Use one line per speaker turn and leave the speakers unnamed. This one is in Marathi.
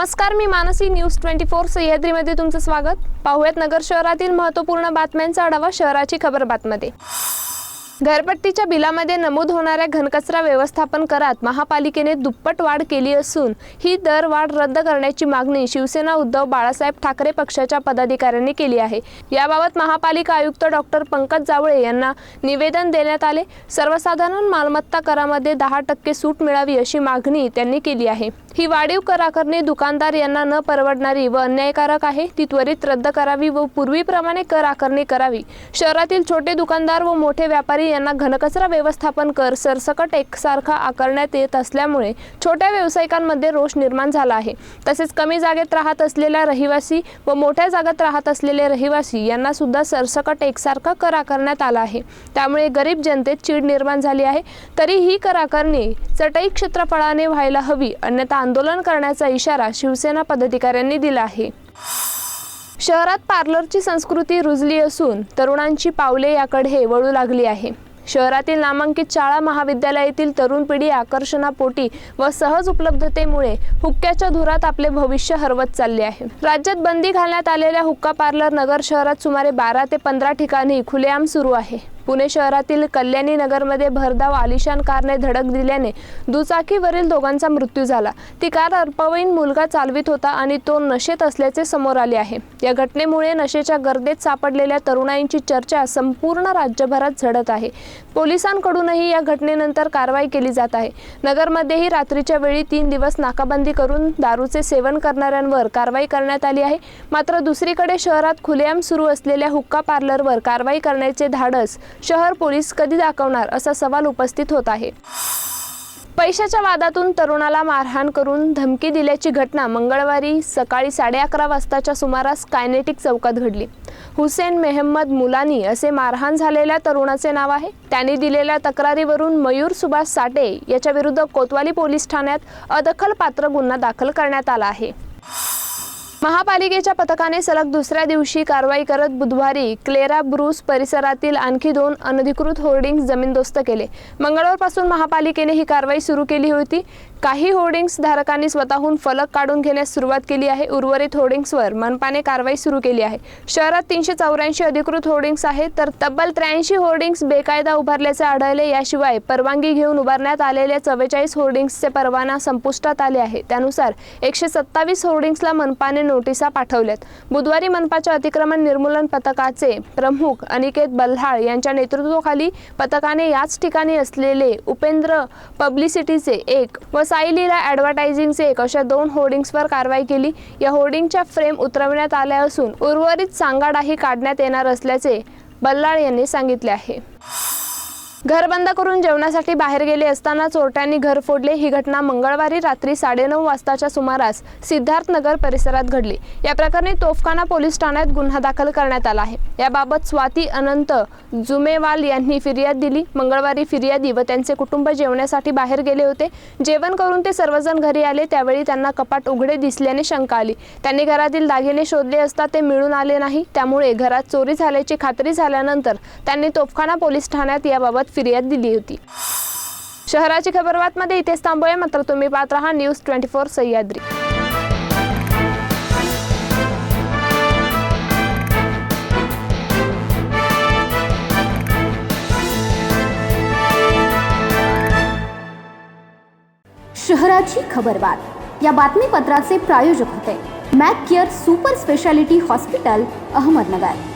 नमस्कार मी मानसी न्यूज ट्वेंटी फोर सह्याद्रीमध्ये तुमचं स्वागत. पाहुयात नगर शहरातील महत्त्वपूर्ण बातम्यांचा आढावा शहराची खबर बातमध्ये. घरपट्टीच्या बिलामध्ये नमूद होणाऱ्या घनकचरा व्यवस्थापन करात महापालिकेने दुप्पट वाढ केली असून ही दरवाढ रद्द करण्याची मागणी शिवसेना उद्धव बाळासाहेब ठाकरे पक्षाच्या पदाधिकाऱ्यांनी केली आहे. याबाबत महापालिका आयुक्त डॉक्टर पंकज जावळे यांना निवेदन देण्यात आले. सर्वसाधारण मालमत्ता करामध्ये दहा टक्के सूट मिळावी अशी मागणी त्यांनी केली आहे. ही वाढीव कर आकारणी दुकानदार यांना न परवडणारी व अन्यायकारक आहे ती त्वरित रद्द करावी व पूर्वीप्रमाणे कर आकारणी करावी. शहरातील छोटे दुकानदार व मोठे व्यापारी यांना घनकचरा व्यवस्थापन कर सरसकट एकसारखा आकारण्यात येत असल्यामुळे छोट्या व्यावसायिकांमध्ये रोष निर्माण झाला आहे. तसेच कमी जागेत राहत असलेल्या रहिवासी व मोठ्या जागेत राहत असलेले रहिवासी यांना सुद्धा सरसकट एकसारखा कर आकारण्यात आला आहे. त्यामुळे गरीब जनतेत चीड निर्माण झाली आहे. तरी ही कर आकारणी चटई क्षेत्रफळाने व्हायला हवी अन्यथा आंदोलन करण्याचा इशारा शिवसेना पदाधिकाऱ्यांनी दिला आहे. शहरात पार्लरची संस्कृती रुजली असून तरुणांची पावले याकडे वळू लागली आहे. शहरातील नामांकित शाळा महाविद्यालयातील तरुण पिढी आकर्षणापोटी व सहज उपलब्धतेमुळे हुक्क्याच्या धुरात आपले भविष्य हरवत चालले आहे. राज्यात बंदी घालण्यात आलेल्या हुक्का पार्लर नगर शहरात सुमारे बारा ते पंधरा ठिकाणी खुलेआम सुरू आहे. पुणे शहरातील कल्याणी नगरमध्ये भरधाव आलिशान कारने धडक दिल्याने दुचाकीवरील दोघांचा मृत्यू झाला. ती कार अल्पवयीन मुलगा चालवित होता आणि तो नशेत असल्याचे समोर आले आहे. या घटनेमुळे नशेच्या गर्दीत सापडलेल्या तरुणाईंची चर्चा संपूर्ण राज्यभरात झडत आहे. पोलिसांकडूनही या घटनेनंतर कारवाई केली जात आहे. नगरमध्येही रात्रीच्या वेळी तीन दिवस नाकाबंदी करून दारूचे सेवन करणाऱ्यांवर कारवाई करण्यात आली आहे. मात्र दुसरीकडे शहरात खुलेआम सुरू असलेल्या हुक्का पार्लरवर कारवाई करण्याचे धाडस शहर पोलीस कधी दाखवणार असा सवाल उपस्थित होत आहे. पैशाच्या वादातून तरुणाला मारहाण करून धमकी दिल्याची घटना मंगळवारी सकाळी साडे अकरा वाजताच्या सुमारास कायनेटिक चौकात घडली. हुसेन मेहम्मद मुलानी असे मारहाण झालेल्या तरुणाचे नाव आहे. त्यांनी दिलेल्या तक्रारीवरून मयूर सुभाष साठे याच्या विरुद्ध कोतवाली पोलीस ठाण्यात अदखलपात्र गुन्हा दाखल करण्यात आला आहे. महापालिकेच्या पथकाने सलग दुसऱ्या दिवशी कारवाई करत बुधवारी क्लेरा ब्रूस परिसरातील आणखी दोन अनधिकृत होर्डिंग जमीनदोस्त केले. मंगळवारपासून महापालिकेने ही कारवाई सुरू केली होती. काही होर्डिंग्स धारकांनी स्वतःहून फलक काढून घेण्यास सुरुवात केली आहे. उर्वरित होर्डिंग्सवर मनपाने कारवाई सुरू केली आहे. शहरात तीनशे चौऱ्याऐंशी अधिकृत होर्डिंग्स आहेत तर तब्बल त्र्याऐंशी होर्डिंग्स बेकायदा उभारल्याचे आढळले. याशिवाय परवानगी घेऊन उभारण्यात आलेल्या चव्वेचाळीस होर्डिंग्सचे परवाना संपुष्टात आले आहे त्यानुसार एकशे सत्तावीस होर्डिंग्सला मनपाने नोटिसा पाठवल्यात. बुधवारी मनपाच्या अतिक्रमण निर्मूलन पथकाचे प्रमुख अनिकेत बल्हाळ यांच्या नेतृत्वाखाली पथकाने याच ठिकाणी असलेले उपेंद्र पब्लिसिटीचे एक व साईलीला ॲडव्हर्टायझिंगचे एक अशा दोन होर्डिंग्सवर कारवाई केली. या होर्डिंगच्या फ्रेम उतरवण्यात आल्या असून उर्वरित सांगाडाही काढण्यात येणार असल्याचे बल्लाळ यांनी सांगितले आहे. घर बंद करून जेवणासाठी बाहेर गेले असताना चोरट्यांनी घर फोडले. ही घटना मंगळवारी रात्री साडेनऊ वाजताच्या सुमारास सिद्धार्थनगर परिसरात घडली. या प्रकरणी तोफखाना पोलीस ठाण्यात गुन्हा दाखल करण्यात आला आहे. याबाबत स्वाती अनंत जुमेवाल यांनी फिर्याद दिली. मंगळवारी फिर्यादी व त्यांचे कुटुंब जेवण्यासाठी बाहेर गेले होते. जेवण करून ते सर्वजण घरी आले. त्यावेळी त्यांना कपाट उघडे दिसल्याने शंका आली. त्यांनी घरातील दागिने शोधले असता ते मिळून आले नाही. त्यामुळे घरात चोरी झाल्याची खात्री झाल्यानंतर त्यांनी तोफखाना पोलीस ठाण्यात याबाबत फिर्याद दिली होती. शहराची खबरबातमध्ये इथेच थांबूया. मात्र तुम्ही पाहत राहा न्यूज ट्वेंटी फोर सह्याद्री.
शहराची खबरबात या बातमीपत्राचे प्रायोजक होते. Mac care super speciality hospital Ahmednagar.